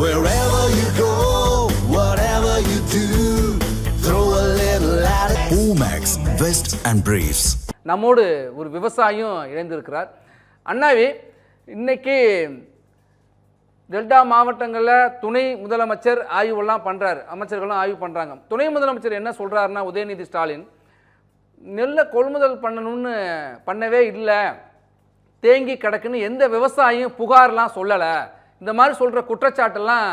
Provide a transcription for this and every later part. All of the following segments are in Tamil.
Wherever you go, whatever you do, throw a little at it. Omax, Vest and Briefs. நம்மோடு ஒரு விவசாயியும் இணைந்திருக்கிறார். அண்ணாவி இன்னைக்கு டெல்டா மாவட்டங்களில் துணை முதலமைச்சர் ஆய்வெல்லாம் பண்ணுறாரு அமைச்சர்களும் ஆய்வு பண்ணுறாங்க துணை முதலமைச்சர் என்ன சொல்கிறாருன்னா உதயநிதி ஸ்டாலின் நெல்லை கொள்முதல் பண்ணணும்னு பண்ணவே இல்லை. தேங்கி கிடக்குன்னு எந்த விவசாயியும் புகார்லாம் சொல்லலை. இந்த மாதிரி சொல்கிற குற்றச்சாட்டெல்லாம்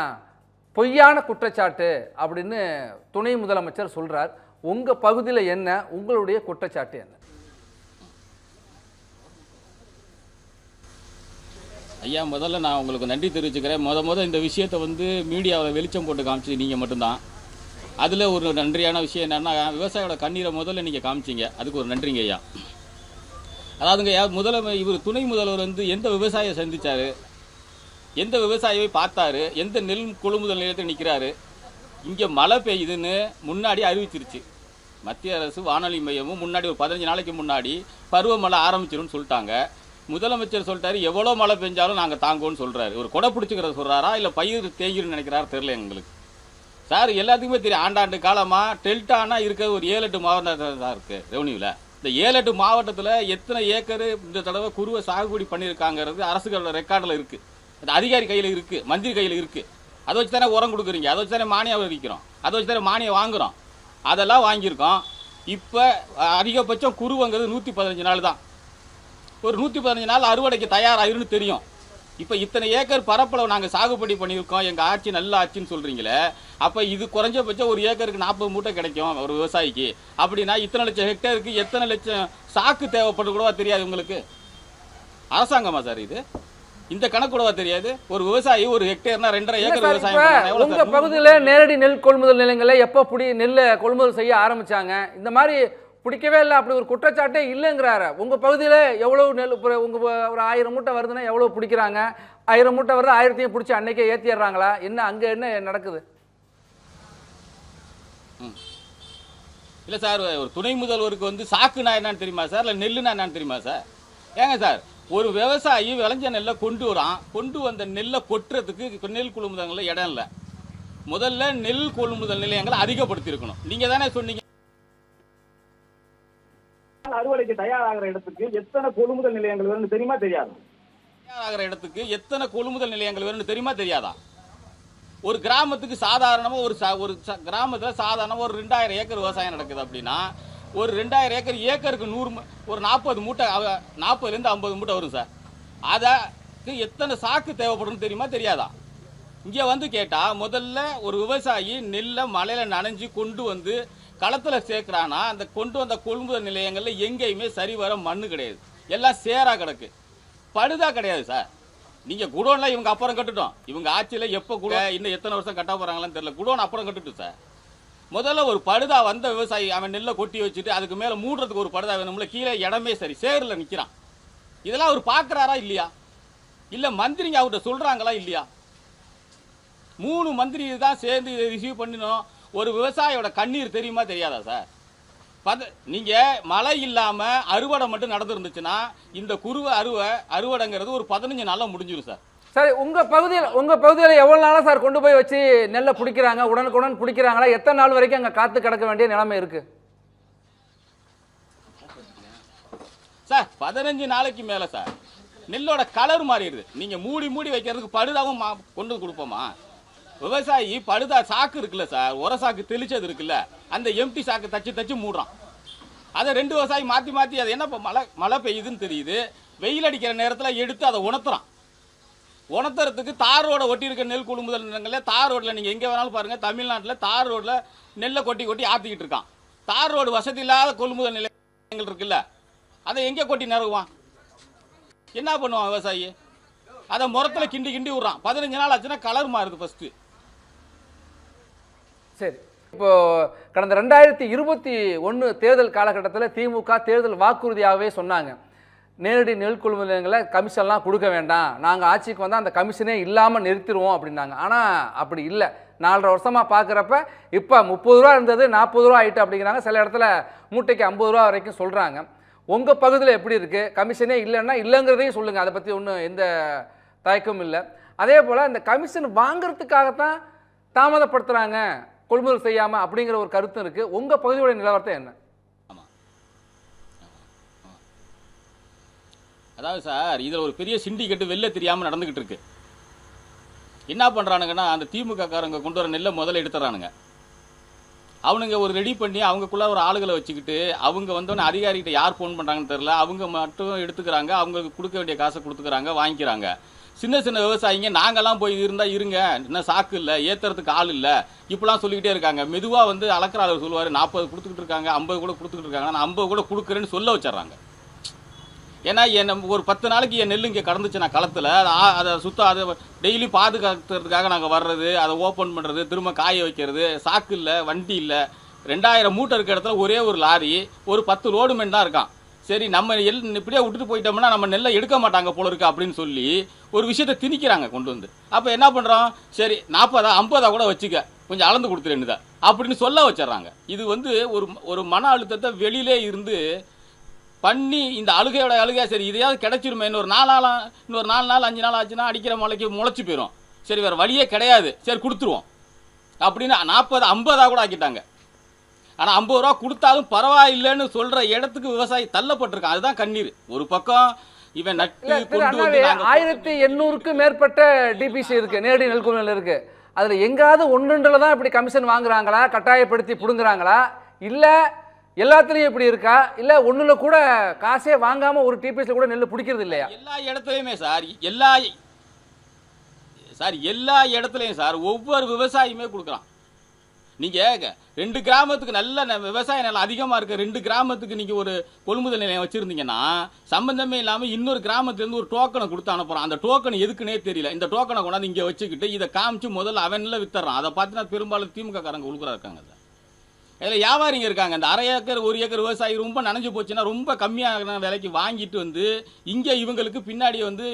பொய்யான குற்றச்சாட்டு அப்படின்னு துணை முதலமைச்சர் சொல்கிறார் உங்கள் பகுதியில் என்ன? உங்களுடைய குற்றச்சாட்டு என்ன? ஐயா முதல்ல நான் உங்களுக்கு நன்றி தெரிவிச்சுக்கிறேன். முத முத இந்த விஷயத்தை வந்து மீடியாவில் வெளிச்சம் போட்டு காமிச்சது நீங்கள் மட்டும்தான். அதில் ஒரு நன்றியான விஷயம் என்னென்னா விவசாயியோட கண்ணீரை முதல்ல நீங்கள் காமிச்சீங்க. அதுக்கு ஒரு நன்றிங்க ஐயா. அதாவதுங்க ஐயா முதல்ல இவர் துணை முதல்வர் வந்து எந்த விவசாயியை சந்தித்தார் எந்த விவசாயியை பார்த்தாரு? எந்த நெல் கொள்முதல் நிலையத்தில் நிற்கிறாரு இங்கே மழை பெய்யுதுன்னு முன்னாடி அறிவிச்சிருச்சு. மத்திய அரசு வானொலி மையமும் முன்னாடி ஒரு பதினஞ்சு நாளைக்கு முன்னாடி பருவமழை ஆரம்பிச்சிரும்னு சொல்லிட்டாங்க. முதலமைச்சர் சொல்லிட்டாரு எவ்வளோ மழை பெஞ்சாலும் நாங்கள் தாங்குவோம்னு சொல்கிறாரு ஒரு கொடை பிடிச்சிக்கிறத சொல்கிறாரா இல்லை பயிர் தேங்கிருன்னு நினைக்கிறாரு? தெரில எங்களுக்கு. சார் எல்லாத்துக்குமே தெரியும். ஆண்டாண்டு காலமாக டெல்டானா இருக்க ஒரு ஏழு எட்டு மாவட்டம் தான் இருக்குது ரெவன்யூவில் இந்த ஏழு எட்டு மாவட்டத்தில் எத்தனை ஏக்கர் இந்த தடவை குருவை சாகுபடி பண்ணியிருக்காங்கிறது அரசுகளோட ரெக்கார்டில் இருக்குது அது அதிகாரி கையில் இருக்குது மந்திரி கையில் இருக்குது அதை வச்சு தானே உரம் கொடுக்குறீங்க. அதை வச்சு தானே மானியம் விற்கிறோம். அதை வச்சு தானே மானியம் வாங்குறோம். அதெல்லாம் வாங்கியிருக்கோம். இப்போ அதிகபட்சம் குருவங்கிறது நூற்றி பதினஞ்சு நாள் தான். ஒரு நூற்றி பதினஞ்சு நாள் அறுவடைக்கு தயாராகிருன்னு தெரியும். இப்போ இத்தனை ஏக்கர் பரப்பளவு நாங்கள் சாகுபடி பண்ணியிருக்கோம். எங்கள் ஆட்சி நல்ல ஆட்சின்னு சொல்கிறீங்களே அப்போ இது குறைஞ்சபட்சம் ஒரு ஏக்கருக்கு நாற்பது மூட்டை கிடைக்கும் ஒரு விவசாயிக்கு. அப்படின்னா இத்தனை லட்சம் ஹெக்டேருக்கு எத்தனை லட்சம் சாக்கு தேவைப்பட்டு கூடவா தெரியாது உங்களுக்கு. அரசாங்கமா சார் இது? இந்த கணக்கு கூடவா தெரியாது? ஒரு விவசாயி ஒரு ஹெக்டேர்னா ரெண்டரை ஏக்கர் விவசாயம் உங்க பகுதியில் நேரடி நெல் கொள்முதல் நிலையங்களை எப்போ புடி நெல்லை கொள்முதல் செய்ய ஆரம்பிச்சாங்க? இந்த மாதிரி பிடிக்கவே இல்லை அப்படி ஒரு குற்றச்சாட்டே இல்லைங்கிறாரு. உங்க பகுதியில் எவ்வளவு நெல் இப்ப உங்க ப- ஒரு ஆயிரம் மூட்டை வருதுன்னா எவ்வளவு பிடிக்கிறாங்க? ஆயிரம் மூட்டை வருது ஆயிரத்தையும் பிடிச்சி அன்னைக்கே ஏற்றிடுறாங்களா என்ன அங்க என்ன நடக்குது? இல்ல சார் ஒரு துணை முதல்வருக்கு வந்து சாக்குனா என்னன்னு தெரியுமா சார்? இல்ல நெல்லுனா என்னன்னு தெரியுமா சார்? ஏங்க சார் ஒரு விவசாயி விளைஞ்ச நெல்லை கொண்டு வரான். கொண்டு வந்த நெல்லை கொட்டுறதுக்கு நெல் கொள்முதல்ல இடம் இல்லை. முதல்ல நெல் கொள்முதல் நிலையங்களை அதிகப்படுத்தியிருக்கணும். நீங்க தானே சொன்னீங்க. அறுவடைக்கு தயாராகிற இடத்துக்கு எத்தனை கொள்முதல் நிலையங்கள் வரும்னு தெரியுமா தெரியாது? தயாராகிற இடத்துக்கு எத்தனை கொள்முதல் நிலையங்கள் வேணும்னு தெரியுமா தெரியாதா? ஒரு கிராமத்துக்கு சாதாரணமா ஒரு ஒரு கிராமத்துல சாதாரணமா ஒரு ரெண்டாயிரம் ஏக்கர் விவசாயம் நடக்குது அப்படின்னா ஒரு ரெண்டாயிரம் ஏக்கர் ஏக்கருக்கு நூறு ஒரு நாற்பது மூட்டை நாற்பதுலேருந்து ஐம்பது மூட்டை வரும் சார். அதுக்கு எத்தனை சாக்கு தேவைப்படும் தெரியுமா தெரியாதா? இங்கே வந்து கேட்டால் முதல்ல ஒரு விவசாயி நெல்லை மலையில் நனைஞ்சு கொண்டு வந்து களத்தில் சேர்க்குறானா அந்த கொண்டு வந்த கொள்முதல் நிலையங்களில் எங்கேயுமே சரிவர மண்ணு கிடையாது. எல்லாம் சேராக கிடக்கு. படுதா கிடையாது சார். நீங்கள் குடோனில் இவங்க அப்புறம் கட்டுட்டோம். இவங்க ஆட்சியில் எப்போ கூட இன்னும் எத்தனை வருஷம் கட்ட போகிறாங்களான்னு தெரியல. குடோன் அப்புறம் கட்டுட்டும் சார். முதல்ல ஒரு படுதா வந்த விவசாயி அவன் நெல்லை கொட்டி வச்சுட்டு அதுக்கு மேலே மூடுறதுக்கு ஒரு படுதா வேணும்ல கீழே இடமே சரி சேரில் நிற்கிறான் இதெல்லாம் அவர் பார்க்குறாரா இல்லையா? இல்லை மந்திரிங்க அவர்கிட்ட சொல்கிறாங்களா இல்லையா? மூணு மந்திரி தான் சேர்ந்து இதை ரிசீவ் பண்ணினோம். ஒரு விவசாயியோட கண்ணீர் தெரியுமா தெரியாதா சார்? பத நீங்கள் மழை இல்லாமல் அறுவடை மட்டும் நடந்துருந்துச்சுன்னா இந்த குருவை அறுவை அறுவடைங்கிறது ஒரு பதினஞ்சு நாளில் முடிஞ்சிடும் சார். சார் உங்கள் பகுதியில் உங்கள் பகுதியில் எவ்வளோ நாளாக சார் கொண்டு போய் வச்சு நெல்லை பிடிக்கிறாங்க உடனுக்குடன் பிடிக்கிறாங்களா? எத்தனை நாள் வரைக்கும் அங்கே காத்து கிடக்க வேண்டிய நிலைமை இருக்கு? சார் பதினஞ்சு நாளைக்கு மேலே சார். நெல்லோட கலர் மாறிடுது. நீங்கள் மூடி மூடி வைக்கிறதுக்கு படுதாவும் மா கொண்டு வந்து கொடுப்போமா? விவசாயி படுதா சாக்கு இருக்குல்ல சார். உர சாக்கு தெளிச்சது இருக்குல்ல. அந்த எம்டி சாக்கு தச்சு தச்சு மூடுறான். அதை ரெண்டு விவசாயி மாற்றி மாற்றி அது என்ன இப்போ மழை மழை பெய்யுதுன்னு தெரியுது. வெயில் அடிக்கிற நேரத்தில் எடுத்து அதை உணர்த்துறான். உணத்தரத்துக்கு தார் ரோடை ஒட்டி இருக்க நெல் கொள்முதல் நிலங்களில் தார் ரோட்டில் நீங்கள் எங்கே வேணாலும் பாருங்கள் தமிழ்நாட்டில் தார் ரோட்டில் நெல்லை கொட்டி கொட்டி ஆற்றிக்கிட்டு இருக்கான். தார் ரோடு வசதி இல்லாத கொள்முதல் நிலையங்கள் இருக்குல்ல அதை எங்கே கொட்டி நிறவுவான் என்ன பண்ணுவான் விவசாயி? அதை முரத்தில் கிண்டி கிண்டி விட்றான். பதினஞ்சு நாள் ஆச்சுன்னா கலர் மாறுது ஃபஸ்ட்டு சரி இப்போ கடந்த ரெண்டாயிரத்தி இருபத்தி ஒன்று தேர்தல் காலகட்டத்தில் திமுக தேர்தல் வாக்குறுதியாகவே சொன்னாங்க. நேரடி நெல் கொள்முதல் நிலையங்களில் கமிஷன்லாம் கொடுக்க வேண்டாம். நாங்கள் ஆட்சிக்கு வந்தால் அந்த கமிஷனே இல்லாமல் நிறுத்திடுவோம் அப்படின்னாங்க. ஆனால் அப்படி இல்லை. நாலரை வருஷமாக பார்க்குறப்ப இப்போ முப்பது ரூபா இருந்தது நாற்பது ரூபா ஆகிட்டு அப்படிங்கிறாங்க. சில இடத்துல மூட்டைக்கு ஐம்பது ரூபா வரைக்கும் சொல்கிறாங்க உங்கள் பகுதியில் எப்படி இருக்குது கமிஷனே இல்லைன்னா இல்லைங்கிறதையும் சொல்லுங்கள் அதை பற்றி ஒன்றும் எந்த தயக்கமும் இல்லை. அதே போல் இந்த கமிஷன் வாங்குறதுக்காகத்தான் தாமதப்படுத்துகிறாங்க கொள்முதல் செய்யாமல் அப்படிங்கிற ஒரு கருத்து இருக்குது உங்கள் பகுதியோட நிலவரத்தை என்ன? அதாவது சார் இதில் ஒரு பெரிய சிண்டிகேட்டு வெளில தெரியாமல் நடந்துக்கிட்டு இருக்கு. என்ன பண்ணுறானுங்கன்னா அந்த திமுக காரங்க கொண்டு வர நெல்லை முதல்ல எடுத்துறானுங்க. அவனுங்க ஒரு ரெடி பண்ணி அவங்களுக்குள்ள ஒரு ஆளுகளை வச்சுக்கிட்டு அவங்க வந்தோடனே அதிகாரிகிட்ட யார் ஃபோன் பண்ணுறாங்கன்னு தெரில அவங்க மட்டும் எடுத்துக்கிறாங்க அவங்களுக்கு கொடுக்க வேண்டிய காசை கொடுத்துக்கிறாங்க வாங்கிக்கிறாங்க. சின்ன சின்ன விவசாயிங்க நாங்கள்லாம் போய் இருந்தால் இருங்க இன்னும் சாக்கு இல்லை ஏற்றுறதுக்கு ஆள் இல்லை இப்படிலாம் சொல்லிக்கிட்டே இருக்காங்க. மெதுவாக வந்து அளக்கறாளர் சொல்லுவார் நாற்பது கொடுத்துக்கிட்டு இருக்காங்க ஐம்பது கூட கொடுத்துக்கிட்டு இருக்காங்க நான் ஐம்பது கூட கொடுக்குறேன்னு சொல்ல வச்சிடுறாங்க. ஏன்னா என் ஒரு பத்து நாளைக்கு என் நெல் இங்கே கடந்துச்சு நான் களத்தில். அதை சுத்தம் அதை டெய்லி பாதுகாக்கிறதுக்காக நாங்கள் வர்றது அதை ஓப்பன் பண்ணுறது திரும்ப காய வைக்கிறது சாக்கு இல்லை வண்டி இல்லை. ரெண்டாயிரம் மூட்டை இருக்க இடத்துல ஒரே ஒரு லாரி ஒரு பத்து ரோடு மென் தான் இருக்கான். சரி நம்ம எல் இப்படியே விட்டுட்டு போயிட்டோம்னா நம்ம நெல்லை எடுக்க மாட்டாங்க போல இருக்கு அப்படின்னு சொல்லி ஒரு விஷயத்தை திணிக்கிறாங்க கொண்டு வந்து. அப்போ என்ன பண்ணுறோம் சரி நாற்பதா ஐம்பதா கூட வச்சுக்க. கொஞ்சம் அளந்து கொடுத்துருந்தா அப்படின்னு சொல்ல வச்சிடுறாங்க. இது வந்து ஒரு ஒரு மன அழுத்தத்தை வெளியிலே இருந்து பண்ணி இந்த அழுகையோட அழுகை சரி இதையாவது கிடைச்சிருமே. இன்னொரு நாலு நாளா இன்னொரு நாலு நாள் அஞ்சு நாள் ஆச்சுன்னா அடிக்கிற மலைக்கு முளைச்சி போயிடும் சரி வேற வழியே கிடையாது. சரி கொடுத்துருவோம். அப்படின்னு நாற்பது ஐம்பதா கூட ஆக்கிட்டாங்க. ஆனால் ஐம்பது ரூபா கொடுத்தாலும் பரவாயில்லைன்னு சொல்ற இடத்துக்கு விவசாயி தள்ளப்பட்டிருக்கான். அதுதான் கண்ணீர். ஒரு பக்கம் இவன் நட்டு கொண்டு வந்து ஆயிரத்தி எண்ணூறுக்கு மேற்பட்ட டிபிசி இருக்கு நேரடி நெல் கொள்முதல் இருக்கு. அதுல எங்காவது ஒன்றுல தான் இப்படி கமிஷன் வாங்குறாங்களா கட்டாயப்படுத்தி புடுங்குறாங்களா? இல்ல எல்லாத்துலேயும் இப்படி இருக்கா? இல்லை ஒன்றில் கூட காசே வாங்காமல் ஒரு டிபிஎஸ்ல கூட நெல் பிடிக்கிறது இல்லையா? எல்லா இடத்துலையுமே சார் எல்லா சார் எல்லா இடத்துலையும் சார் ஒவ்வொரு விவசாயியுமே கொடுக்குறான் நீங்கள் ரெண்டு கிராமத்துக்கு நல்ல ந- விவசாய நிலம் அதிகமாக இருக்க ரெண்டு கிராமத்துக்கு நீங்கள் ஒரு கொள்முதல் நிலையம் வச்சுருந்தீங்கன்னா சம்மந்தமே இல்லாமல் இன்னொரு கிராமத்துலேருந்து ஒரு டோக்கனை கொடுத்து அனுப்புகிறான் அந்த டோக்கன் எதுக்குன்னே தெரியல. இந்த டோக்கனை கொண்டாந்து இங்கே வச்சுக்கிட்டு இதை காமிச்சு முதல்ல அவனில் வித்துறான். அதை பார்த்து பெரும்பாலும் திமுக காரங்க உழுக்குறா இருக்காங்க சார். இதுல வியாபாரிங்க இருக்காங்க. இந்த அரை ஏக்கர் ஒரு ஏக்கர் விவசாயி ரொம்ப நனைஞ்சு போச்சுன்னா ரொம்ப கம்மியான விலைக்கு வாங்கிட்டு வந்து இங்க இவங்களுக்கு பின்னாடி வந்து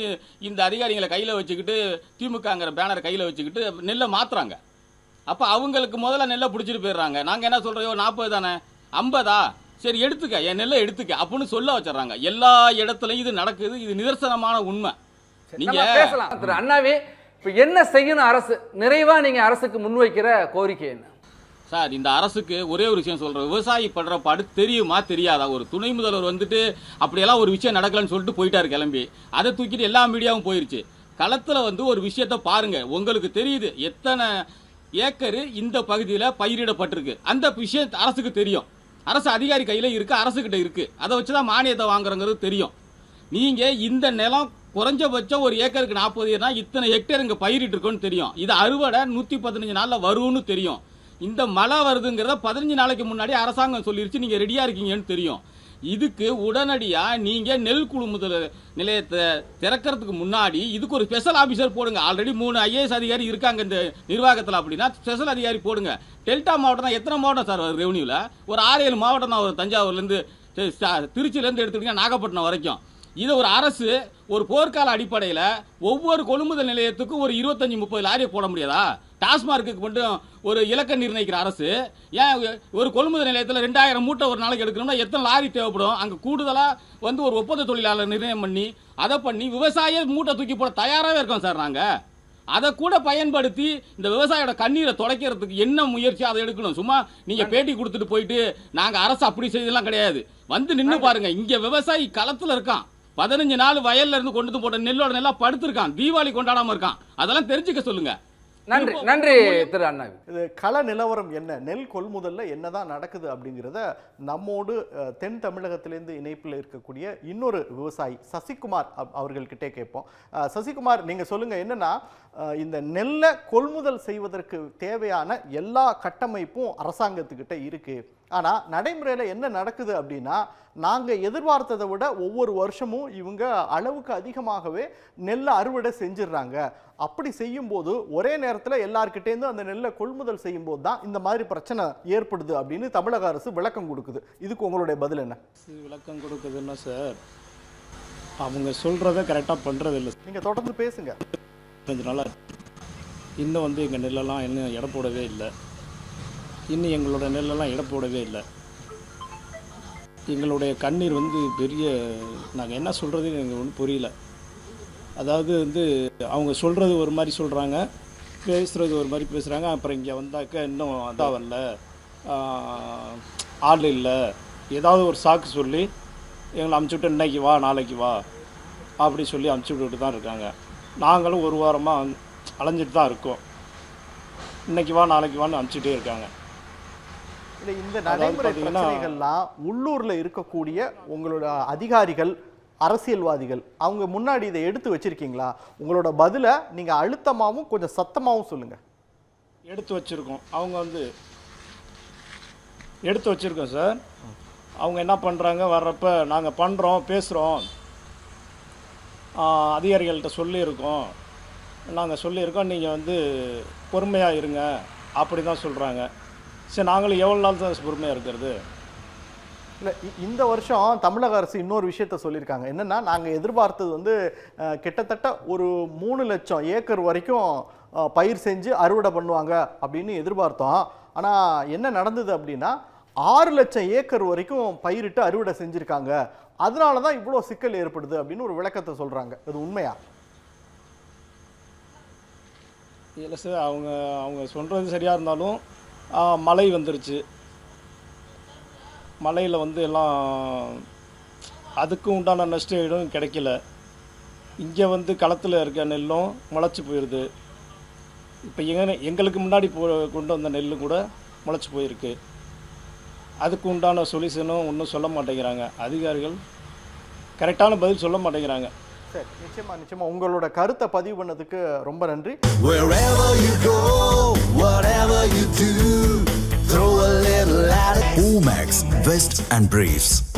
இந்த அதிகாரிகளை கையில வச்சுக்கிட்டு திமுகங்கிற பேனர் கையில வச்சுக்கிட்டு நெல்லை மாத்துறாங்க. அப்ப அவங்களுக்கு முதல்ல நெல்லை பிடிச்சிட்டு போயிடுறாங்க. நாங்க என்ன சொல்றோம்? நாற்பது தானே? ஐம்பதா? சரி எடுத்துக்க. என் நெல்லை எடுத்துக்க அப்படின்னு சொல்ல வச்சிடுறாங்க. எல்லா இடத்துலயும் இது நடக்குது. இது நிதர்சனமான உண்மை. நீங்க நம்ம பேசலாம். திரு அண்ணாவே இப்ப என்ன செய்யணும் அரசு? நிறைவா நீங்க அரசுக்கு முன்வைக்கிற கோரிக்கை என்ன? சார் இந்த அரசுக்கு ஒரே ஒரு விஷயம் சொல்கிறேன் விவசாயி படுற பாடு தெரியுமா தெரியாதா? ஒரு துணை முதல்வர் வந்துட்டு அப்படியெல்லாம் ஒரு விஷயம் நடக்கலன்னு சொல்லிட்டு போயிட்டாரு கிளம்பி. அதை தூக்கிட்டு எல்லா மீடியாவும் போயிருச்சு. களத்துல வந்து ஒரு விஷயத்த பாருங்க. உங்களுக்கு தெரியுது எத்தனை ஏக்கரு இந்த பகுதியில் பயிரிடப்பட்டிருக்கு. அந்த விஷயம் அரசுக்கு தெரியும். அரசு அதிகாரி கையில இருக்கு அரசுக்கிட்ட இருக்கு. அதை வச்சு தான் மானியத்தை வாங்குறங்கிறது தெரியும். நீங்க இந்த நிலம் குறைஞ்சபட்சம் ஒரு ஏக்கருக்கு நாற்பது இத்தனை ஹெக்டேர் இங்க பயிரிட்டு இருக்கோன்னு தெரியும். இது அறுவடை நூத்தி பதினஞ்சு நாள்ல வரும்னு தெரியும். இந்த மழை வருதுங்கிறத பதினஞ்சு நாளைக்கு முன்னாடி அரசாங்கம் சொல்லிருச்சு. நீங்க ரெடியா இருக்கீங்கன்னு தெரியும். இதுக்கு உடனடியா நீங்க நெல் குழுமுதல் நிலையத்தை திறக்கிறதுக்கு முன்னாடி இதுக்கு ஒரு ஸ்பெஷல் ஆபீசர் போடுங்க. ஆல்ரெடி மூணு ஐஏஎஸ் அதிகாரி இருக்காங்க இந்த நிர்வாகத்தில் அப்படின்னா ஸ்பெஷல் அதிகாரி போடுங்க. டெல்டா மாவட்டம் தான் எத்தனை மாவட்டம் சார் ரெவன்யூல ஒரு ஆறு ஏழு மாவட்டம் தான் வரும் தஞ்சாவூர்லேருந்து திருச்சியிலேருந்து எடுத்துக்கிட்டிங்கன்னா நாகப்பட்டினம் வரைக்கும். இதை ஒரு அரசு ஒரு போர்க்கால அடிப்படையில் ஒவ்வொரு கொள்முதல் நிலையத்துக்கும் ஒரு இருபத்தஞ்சி முப்பது லாரியை போட முடியாதா? டாஸ்மார்க்குக்கு மட்டும் ஒரு இலக்கை நிர்ணயிக்கிற அரசு ஏன் ஒரு கொள்முதல் நிலையத்தில் ரெண்டாயிரம் மூட்டை ஒரு நாளைக்கு எடுக்கணும்னா எத்தனை லாரி தேவைப்படும்? அங்கே கூடுதலாக வந்து ஒரு ஒப்பந்த தொழிலாளர் நிர்ணயம் பண்ணி அதை பண்ணி விவசாய மூட்டை தூக்கி போட தயாராகவே இருக்கோம் சார் நாங்கள் அதை கூட பயன்படுத்தி இந்த விவசாயியோட கண்ணீரை துடைக்கிறதுக்கு என்ன முயற்சி அதை எடுக்கணும்? சும்மா நீங்க பேட்டி கொடுத்துட்டு போயிட்டு நாங்க அரசு அப்படி செய்தெல்லாம் கிடையாது. வந்து நின்னு பாருங்க. இங்க விவசாயி களத்துல இருக்கான். பதினஞ்சு நாள் வயல்ல இருந்து கொண்டு வந்து போட்ட நெல்லோட நெல்லா படுத்திருக்கான். தீபாவளி கொண்டாடாம இருக்கான். அதெல்லாம் தெரிஞ்சுக்க சொல்லுங்க. நன்றி நன்றி திரு அண்ணாவி. இது கள நிலவரம் என்ன? நெல் கொள்முதல்ல என்னதான் நடக்குது அப்படிங்கிறத நம்மோடு தென் தமிழகத்திலேருந்து இணைப்பில் இருக்கக்கூடிய இன்னொரு விவசாயி சசிகுமார் அவ- அவர்கள்கிட்டே கேட்போம். அஹ், சசிகுமார் நீங்க சொல்லுங்க என்னன்னா இந்த நெல்லை கொள்முதல் செய்வதற்கு தேவையான எல்லா கட்டமைப்பும் அரசாங்கத்துக்கிட்ட இருக்கு. ஆனா நடைமுறையில என்ன நடக்குது அப்படின்னா நாங்க எதிர்பார்த்ததை விட ஒவ்வொரு வருஷமும் இவங்க அளவுக்கு அதிகமாகவே நெல்லை அறுவடை செஞ்சிடுறாங்க. அப்படி செய்யும்போது ஒரே நேரத்தில் எல்லார்கிட்டேருந்து அந்த நெல்லை கொள்முதல் செய்யும்போது தான் இந்த மாதிரி பிரச்சனை ஏற்படுது அப்படின்னு தமிழக அரசு விளக்கம் கொடுக்குது. இதுக்கு உங்களுடைய பதில் என்ன? விளக்கம் கொடுக்குதுன்னா சார் அவங்க சொல்கிறத கரெக்டாக பண்ணுறதில்ல நீங்க தொடர்ந்து பேசுங்க. கொஞ்ச நாளாக இன்னும் வந்து எங்கள் நெல்லெல்லாம் இன்னும் எடை போடவே இல்லை. இன்னும் எங்களோட நெல்லெல்லாம் இடப்போடவே போடவே இல்லை. எங்களுடைய கண்ணீர் வந்து பெரிய நாங்கள் என்ன சொல்கிறதுன்னு எங்களுக்கு ஒன்றும் புரியல. அதாவது வந்து அவங்க சொல்கிறது ஒரு மாதிரி சொல்கிறாங்க பேசுகிறது ஒரு மாதிரி பேசுகிறாங்க அப்புறம் இங்கே வந்தாக்க இன்னும் அதான் வரல ஆள் இல்லை. ஏதாவது ஒரு சாக்கு சொல்லி எங்களை அமுச்சு விட்டு இன்னைக்கு வா நாளைக்கு வா அப்படி சொல்லி அமுச்சு விட்டுட்டு தான் இருக்காங்க. நாங்களும் ஒரு வாரமாக அலைஞ்சிட்டு தான் இருக்கோம். இன்னைக்கு வா நாளைக்கு வான்னு அமுச்சுட்டே இருக்காங்க. இல்ல இந்த நடைமுறை பிரச்சனைகள்லாம் உள்ளூர்ல இருக்கக்கூடிய உங்களோட அதிகாரிகள் அரசியல்வாதிகள் அவங்க முன்னாடி இதை எடுத்து வச்சிருக்கீங்களா? உங்களோட பதிலை நீங்க அழுத்தமாவும் கொஞ்சம் சத்தமாவும் சொல்லுங்க. எடுத்து வச்சுருக்கோம். அவங்க வந்து எடுத்து வச்சுருக்கோம் சார். அவங்க என்ன பண்ணுறாங்க வர்றப்ப நாங்கள் பண்ணுறோம் பேசுகிறோம் அதிகாரிகள்கிட்ட சொல்லியிருக்கோம். நாங்கள் சொல்லியிருக்கோம் நீங்கள் வந்து பொறுமையாக இருங்க அப்படி தான் சொல்கிறாங்க சரி நாங்களும் எவ்வளோ நாள் தான் பொறுமையாக இருக்கிறது? இல்ல இந்த வருஷம் தமிழக அரசு இன்னொரு விஷயத்த சொல்லியிருக்காங்க. என்னன்னா நாங்க எதிர்பார்த்தது வந்து கிட்டத்தட்ட ஒரு மூணு லட்சம் ஏக்கர் வரைக்கும் பயிர் செஞ்சு அறுவடை பண்ணுவாங்க அப்படின்னு எதிர்பார்த்தோம். ஆனா என்ன நடந்தது அப்படின்னா ஆறு லட்சம் ஏக்கர் வரைக்கும் பயிரிட்டு அறுவடை செஞ்சிருக்காங்க. அதனால தான் இவ்வளோ சிக்கல் ஏற்படுது அப்படின்னு ஒரு விளக்கத்தை சொல்றாங்க. அது உண்மையா? இல்லை சார் அவங்க அவங்க சொல்கிறது சரியாக இருந்தாலும் மழை வந்துருச்சு. மழையில் வந்து எல்லாம் அதுக்கும் உண்டான நஷ்ட ஈடும் கிடைக்கல. இங்கே வந்து களத்தில் இருக்க நெல்லும் முளைச்சி போயிடுது இப்போ எங்க எங்களுக்கு முன்னாடி போ கொண்டு வந்த நெல் கூட முளைச்சி போயிருக்கு. அதுக்கு உண்டான சொல்யூஷனும் ஒன்றும் சொல்ல மாட்டேங்கிறாங்க. அதிகாரிகள் கரெக்டான பதில் சொல்ல மாட்டேங்கிறாங்க. சரி நிச்சயமா நிச்சயமா. உங்களோட கருத்தை பதிவு பண்ணதுக்கு ரொம்ப நன்றி. Whatever you do, throw a little at it. Vest and Briefs.